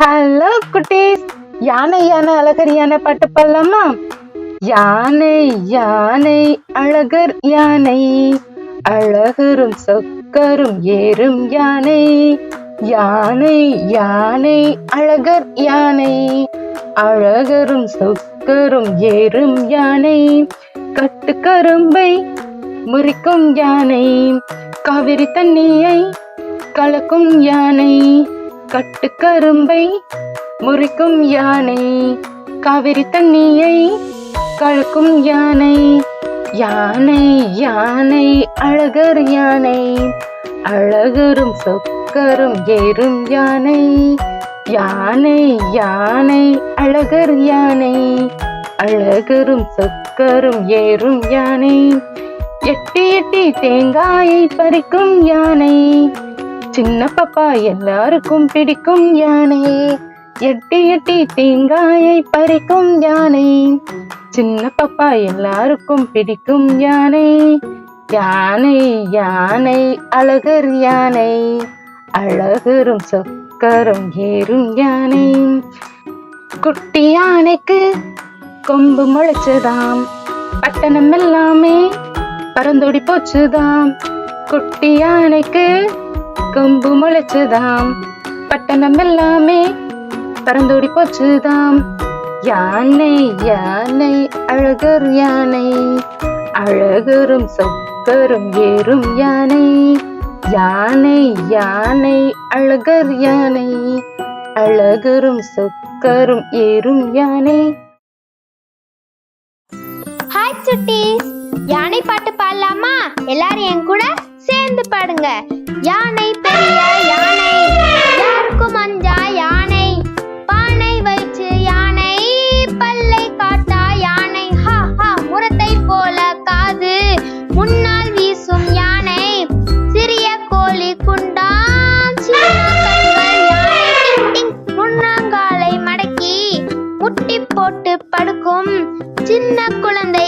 Hello குட்டீஸ். யானை யானை அழகர் யானை பாட்டு பாடலாமா? யானை யானை அழகர் யானை. அழகரும் சொக்கரும் ஏறும் யானை. யானை யானை அழகர் யானை. அழகரும் சொக்கரும் ஏறும் யானை. கட்டுக்கரும்பை முறிக்கும் யானை. காவிரி தண்ணியை கலக்கும் யானை. கட்டுக்கரும்பை முறிக்கும் யானை காவிரி தண்ணியை கழுக்கும் யானை யானை யானை அழகர் யானை அழகரும் சொக்கரும் ஏறும் யானை யானை யானை அழகர் யானை அழகரும் சொக்கரும் ஏறும் யானை எட்டி எட்டி தேங்காயை பறிக்கும் யானை சின்ன பாப்பா எல்லாருக்கும் பிடிக்கும் யானை. எட்டி எட்டி தேங்காயை பறிக்கும் யானை. சின்ன பாப்பா எல்லாருக்கும் பிடிக்கும் யானை. யானை யானை அழகர் யானை. அழகரும் சொக்கரும் ஏறும் யானை. குட்டி யானைக்கு கொம்பு முளைச்சதாம். பட்டணம் எல்லாமே பறந்தோடி போச்சுதாம். குட்டி யானைக்கு கம்பு முளைச்சுதாம். பட்டணம் எல்லாமே பறந்தோடி போச்சுதாம். யானை யானை அழகர் யானை. அழகரும் சொக்கரும் ஏறும் யானை. யானை யானை அழகர் யானை. அழகரும் சொக்கரும் ஏறும் யானை. ஹாய் சுட்டீஸ் யானை பாட்டு பாடலாமா? எல்லாரும் என் கூட சேர்ந்து பாடுங்க. யானை பெரிய யானை யாருக்கும் அஞ்சா யானை. பானை வச்சு யானை பல்லை காட்டா யானை. ஹா ஹா முரத்தை போல காது முன்னால் வீசும் யானை. சிறிய கோழி குண்டாம் முன்னங்காலை மடக்கி முட்டி போட்டு படுக்கும் சின்ன குழந்தை